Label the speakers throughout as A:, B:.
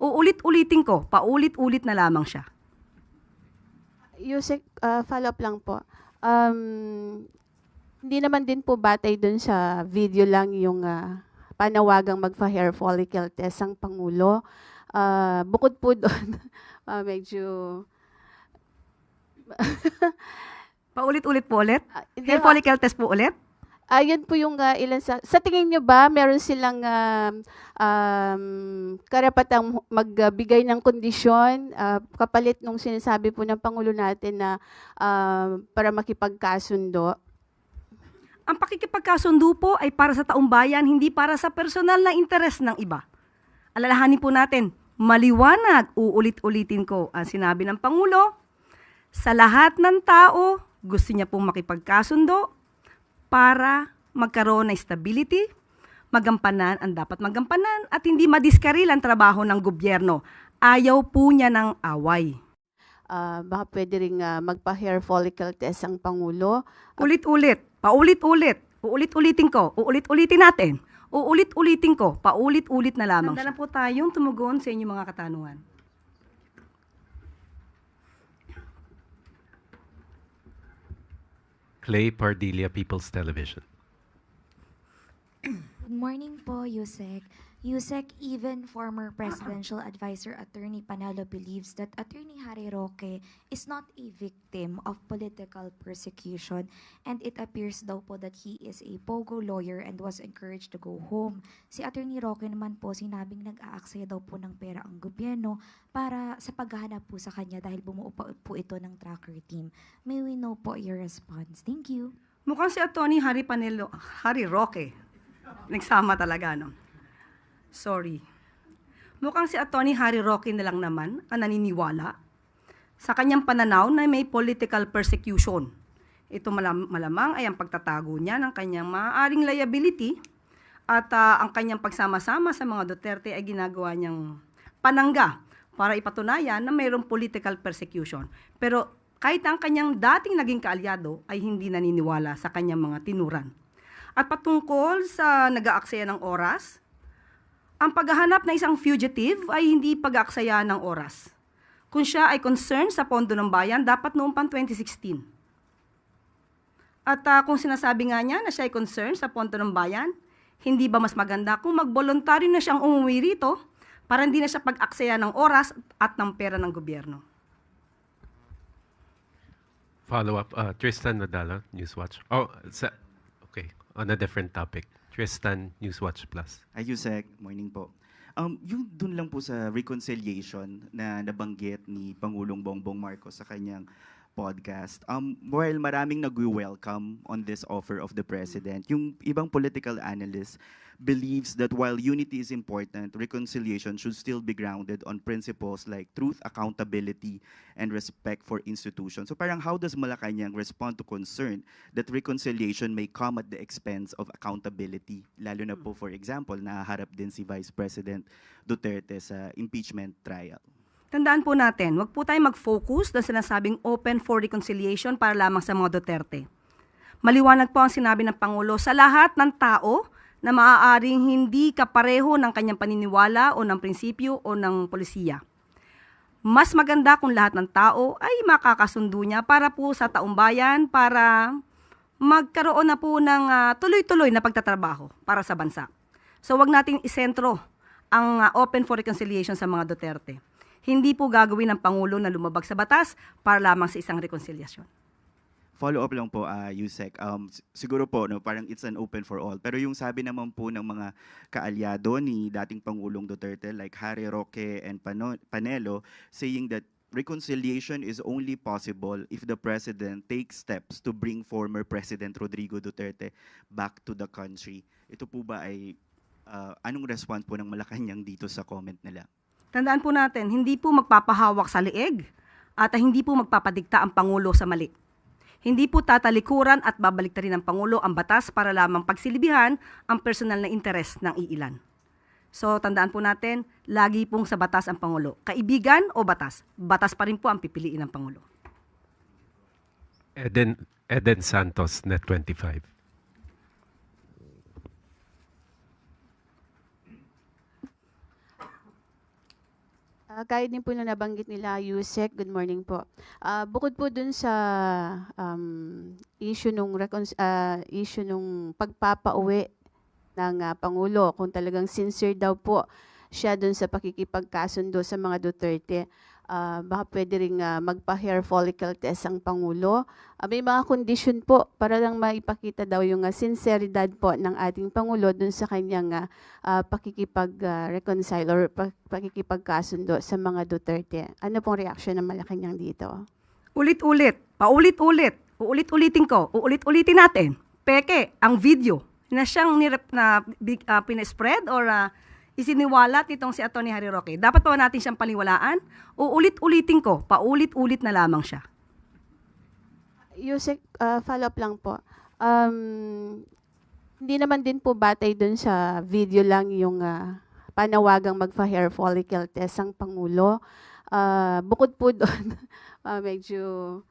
A: Uulit-ulitin ko, paulit-ulit na lamang siya.
B: Yusek, uh, follow up lang po. Um, hindi naman din po batay dun sa video lang yung ah, panawagang magpa-hair follicle test ang Pangulo. Ah, bukod po doon, ah, medyo...
A: Paulit-ulit po ulit.
B: ah,
A: Hair follicle test po ulit.
B: Ayun po yung ah, ilan sa... Sa tingin nyo ba, meron silang um, um, karapatang magbigay ng kondisyon ah, kapalit nung sinasabi po ng Pangulo natin na ah, para makipagkasundo?
A: Ang pakikipagkasundo po ay para sa taong bayan, hindi para sa personal na interes ng iba. Alalahanin po natin, maliwanag, uulit-ulitin ko ang sinabi ng Pangulo, sa lahat ng tao, gusto niya pong makipagkasundo para magkaroon ng stability, magampanan ang dapat magampanan at hindi madiskaril ang trabaho ng gobyerno. Ayaw po niya ng away.
B: Ah, baka pwede rin ah, magpa-hair follicle test ang Pangulo.
A: Ulit-ulit, paulit-ulit, uulit-ulitin ko, uulit-ulitin natin, uulit-ulitin ko, paulit-ulit na lamang. Handa na po tayong tumugon sa inyong mga katanungan.
C: Clay Pardilla, People's Television.
D: Good morning po, Yusek. Yusek, even former presidential advisor Attorney Panalo believes that Attorney Harry Roque is not a victim of political persecution and it appears daw po that he is a pogo lawyer and was encouraged to go home. Si Attorney Roque naman po sinabing nag-aaksaya daw po ng pera ang gobyerno para sa paghahanap po sa kanya dahil bumuo po ito ng tracker team. May we know po your response. Thank you.
A: Mukhang si Atty. Harry Panelo, Harry Roque. Nagsama talaga, no? Sorry. Mukhang si Atty. Harry Roque na lang naman ang naniniwala sa kanyang pananaw na may political persecution. Ito malam- malamang ay ang pagtatago niya ng kanyang maaaring liability at ah, ang kanyang pagsama-sama sa mga Duterte ay ginagawa niyang panangga para ipatunayan na mayroong political persecution. Pero kahit ang kanyang dating naging kaalyado ay hindi naniniwala sa kanyang mga tinuran. At patungkol sa nag-aaksaya ng oras, ang paghahanap ng isang fugitive ay hindi pag-aaksaya ng oras. Kung siya ay concerned sa pondo ng bayan, dapat noong pang 2016. At ah, kung sinasabi nga niya na siya ay concerned sa pondo ng bayan, hindi ba mas maganda kung mag-voluntaryo na siyang umuwi rito para hindi na siya pag-aksaya ng oras at ng pera ng gobyerno?
C: Follow up, uh, Tristan Nadala, Newswatch. Oh, sa, okay, on a different topic. Tristan, Newswatch Plus.
E: Ayusek, morning po. Um, yung dun lang po sa reconciliation na nabanggit ni Pangulong Bongbong Marcos sa kanyang podcast. Um, while maraming nag-welcome on this offer of the President, yung ibang political analysts believes that while unity is important, reconciliation should still be grounded on principles like truth, accountability, and respect for institutions. So parang how does Malacanang respond to concern that reconciliation may come at the expense of accountability? Lalo na po, for example, naharap din si Vice President Duterte sa impeachment trial.
A: Tandaan po natin, wag po tayo mag-focus na sinasabing open for reconciliation para lamang sa mga Duterte. Maliwanag po ang sinabi ng Pangulo sa lahat ng tao na maaaring hindi kapareho ng kanyang paniniwala o ng prinsipyo o ng polisiya. Mas maganda kung lahat ng tao ay makakasundo niya para po sa taong bayan, para magkaroon na po ng ah, tuloy-tuloy na pagtatrabaho para sa bansa. So wag nating isentro ang ah, open for reconciliation sa mga Duterte. Hindi po gagawin ng Pangulo na lumabag sa batas para lamang sa isang reconciliation.
E: Follow up lang po, uh, Yusek. Um, siguro po, no, parang it's an open for all. Pero yung sabi naman po ng mga kaalyado ni dating Pangulong Duterte like Harry Roque and Pano- Panelo saying that reconciliation is only possible if the President takes steps to bring former President Rodrigo Duterte back to the country. Ito po ba ay uh, anong response po ng Malacanang dito sa comment nila?
A: Tandaan po natin, hindi po magpapahawak sa liig at hindi po magpapadikta ang Pangulo sa mali. Hindi po tatalikuran at babaliktarin ng Pangulo ang batas para lamang pagsilibihan ang personal na interes ng iilan. So tandaan po natin, lagi pong sa batas ang Pangulo. Kaibigan o batas? Batas pa rin po ang pipiliin ng Pangulo.
C: Eden, Eden Santos, Net 25.
B: Ah, gaya din po na nabanggit nila, Yusek, good morning po. Ah, bukod po dun sa um, issue nung ah, issue nung pagpapauwi ng ah, Pangulo, kung talagang sincere daw po siya dun sa pakikipagkasundo sa mga Duterte, ah, baka pwede rin ah, magpa-hair follicle test ang Pangulo. Ah, may mga condition po para lang maipakita daw yung ah, sinceridad po ng ating Pangulo dun sa kanyang ah, uh, pakikipag-reconcile or pa- pakikipagkasundo sa mga Duterte. Ano pong reaction ng Malacanang dito?
A: Ulit-ulit, paulit-ulit, uulit-ulitin ko, uulit-ulitin natin. Peke, ang video na siyang nirep, na big, ah, pinespread or ah, isiniwalat nitong si Atty. Harry Roque. Dapat pa ba natin siyang paniwalaan? Uulit-ulitin ko, paulit-ulit na lamang siya.
B: Yusek, uh, follow-up lang po. Um, hindi naman din po batay dun sa video lang yung ah, panawagang magpa-hair follicle test ang Pangulo. Ah, bukod po doon, ah, medyo...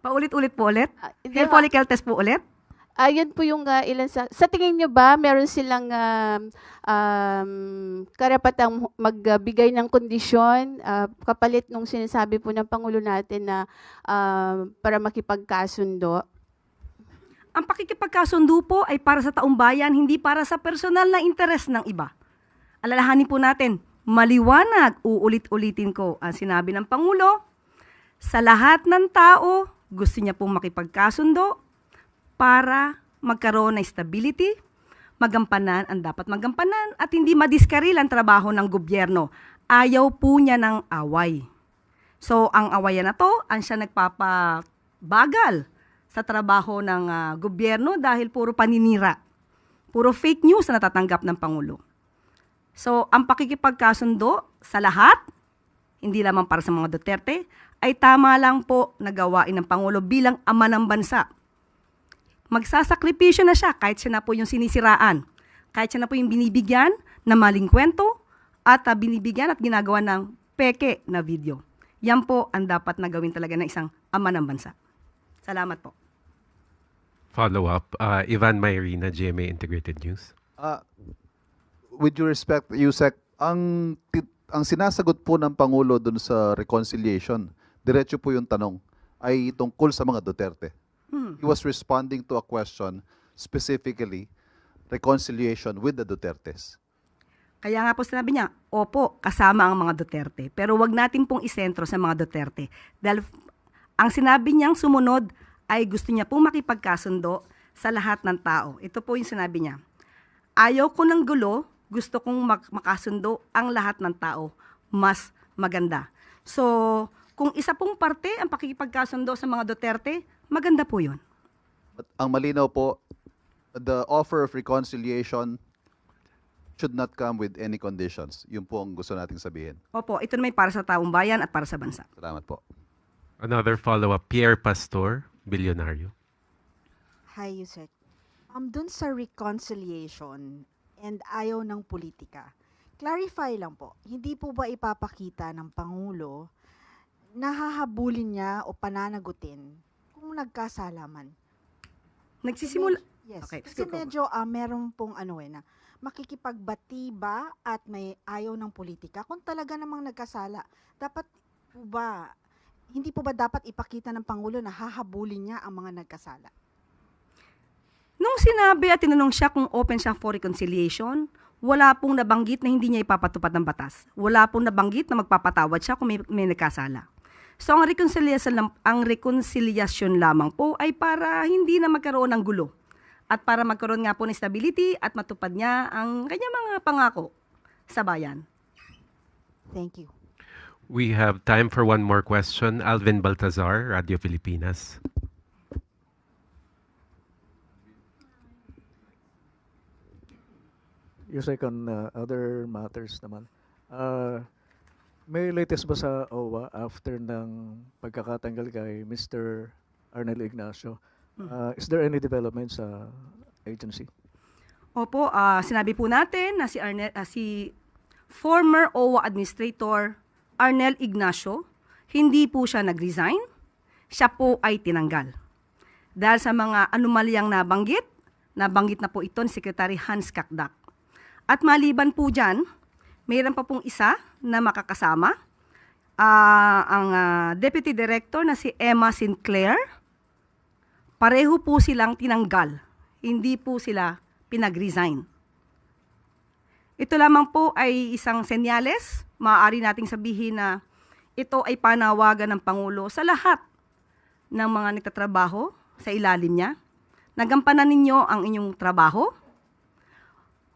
A: Paulit-ulit po ulit?
B: hindi
A: Hair follicle test po ulit?
B: Ayun po yung ah, ilan sa... Sa tingin nyo ba, meron silang um, um, karapatang magbigay ng kondisyon ah, kapalit nung sinasabi po ng Pangulo natin na ah, para makipagkasundo?
A: Ang pakikipagkasundo po ay para sa taong bayan, hindi para sa personal na interes ng iba. Alalahanin po natin, maliwanag, uulit-ulitin ko ang sinabi ng Pangulo, sa lahat ng tao, gusto niya pong makipagkasundo para magkaroon ng stability, magampanan ang dapat magampanan at hindi madiskaril ang trabaho ng gobyerno. Ayaw po niya ng away. So, ang awayan na to, ang siya nagpapabagal sa trabaho ng ah, gobyerno dahil puro paninira. Puro fake news na natatanggap ng Pangulo. So, ang pakikipagkasundo sa lahat, hindi lamang para sa mga Duterte, ay tama lang po na gawain ng Pangulo bilang ama ng bansa. Magsasakripisyo na siya kahit siya na po yung sinisiraan, kahit siya na po yung binibigyan na maling kwento at ah, binibigyan at ginagawa ng peke na video. Yan po ang dapat na gawin talaga ng isang ama ng bansa. Salamat po.
C: Follow-up, uh, Ivan Mayrina, GMA Integrated News.
F: Ah, with due respect, Yusek, ang ang sinasagot po ng Pangulo dun sa reconciliation, diretso po yung tanong, ay tungkol sa mga Duterte. He was responding to a question specifically reconciliation with the Dutertes.
A: Kaya nga po sinabi niya, opo, kasama ang mga Duterte. Pero wag natin pong isentro sa mga Duterte. Dahil ang sinabi niyang sumunod ay gusto niya pong makipagkasundo sa lahat ng tao. Ito po yung sinabi niya. Ayaw ko ng gulo, gusto kong mak- makasundo ang lahat ng tao. Mas maganda. So, kung isa pong parte ang pakikipagkasundo sa mga Duterte, maganda po yun.
F: At ang malinaw po, the offer of reconciliation should not come with any conditions. Yun po ang gusto nating sabihin.
A: Opo, ito naman para sa taong bayan at para sa bansa.
F: Salamat po.
C: Another follow-up, Pierre Pastor, Bilyonaryo.
G: Hi, Yusek. Um, dun sa reconciliation and ayaw ng politika, clarify lang po, hindi po ba ipapakita ng Pangulo na hahabulin niya o pananagutin kung nagkasalaman?
A: Nagsisimula,
G: Yes.
A: Okay,
G: Kasi medyo ah, meron pong ano eh na makikipagbati ba at may ayaw ng politika kung talaga namang nagkasala. Dapat po ba, hindi po ba dapat ipakita ng Pangulo na hahabulin niya ang mga nagkasala?
A: Nung sinabi at tinanong siya kung open siya for reconciliation, wala pong nabanggit na hindi niya ipapatupad ng batas. Wala pong nabanggit na magpapatawad siya kung may, may nagkasala. So ang reconciliation, ang reconciliation lamang po ay para hindi na magkaroon ng gulo at para magkaroon nga po ng stability at matupad niya ang kanyang mga pangako sa bayan.
G: Thank you.
C: We have time for one more question. Alvin Baltazar, Radio Filipinas.
H: Yusek, on uh, other matters naman. Uh, may latest ba sa OWA after ng pagkakatanggal kay Mr. Arnel Ignacio? Uh, is there any development sa agency?
A: Opo, ah, sinabi po natin na si Arnel, ah, si former OWA administrator Arnel Ignacio, hindi po siya nag-resign, siya po ay tinanggal. Dahil sa mga anomalyang nabanggit, nabanggit na po ito ni Secretary Hans Kakdak. At maliban po dyan, mayroon pa pong isa na makakasama. Ah, ang ah, Deputy Director na si Emma Sinclair. Pareho po silang tinanggal. Hindi po sila pinag-resign. Ito lamang po ay isang senyales. Maaari nating sabihin na ito ay panawagan ng Pangulo sa lahat ng mga nagtatrabaho sa ilalim niya. Nagampanan ninyo ang inyong trabaho.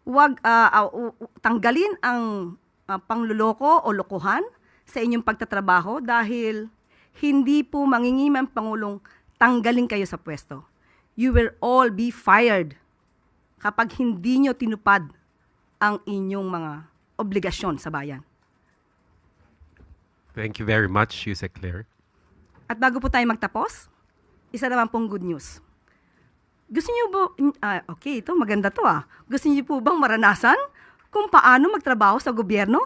A: Huwag ah, ah, u- u- tanggalin ang ah, pangluloko o lokohan sa inyong pagtatrabaho dahil hindi po mangingimang Pangulong tanggalin kayo sa pwesto. You will all be fired kapag hindi nyo tinupad ang inyong mga obligasyon sa bayan.
C: Thank you very much, Yusek Claire.
A: At bago po tayo magtapos, isa naman pong good news. Gusto niyo po, ah, okay, ito maganda to ah. Gusto niyo po bang maranasan kung paano magtrabaho sa gobyerno?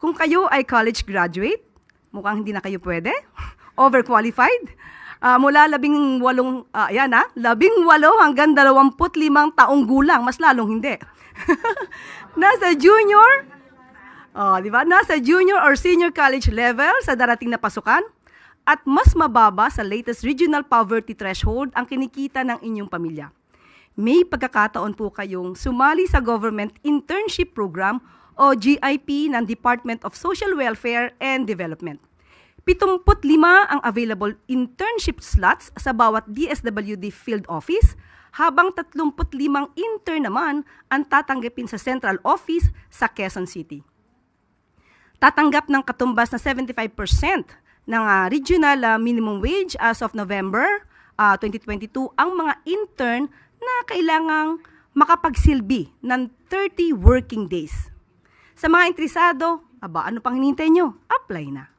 A: Kung kayo ay college graduate, mukhang hindi na kayo pwede, overqualified, ah, mula labing walong, ah, yan ah, labing walo hanggang dalawamput limang taong gulang, mas lalong hindi. Nasa junior, Oh, di ba? Nasa junior or senior college level sa darating na pasukan at mas mababa sa latest regional poverty threshold ang kinikita ng inyong pamilya. May pagkakataon po kayong sumali sa Government Internship Program o GIP ng Department of Social Welfare and Development. 75 ang available internship slots sa bawat DSWD field office, habang 35 intern naman ang tatanggapin sa central office sa Quezon City tatanggap ng katumbas na 75% ng ah, regional ah, minimum wage as of November ah, 2022 ang mga intern na kailangang makapagsilbi ng 30 working days. Sa mga interesado, aba, ano pang hinintay nyo? Apply na.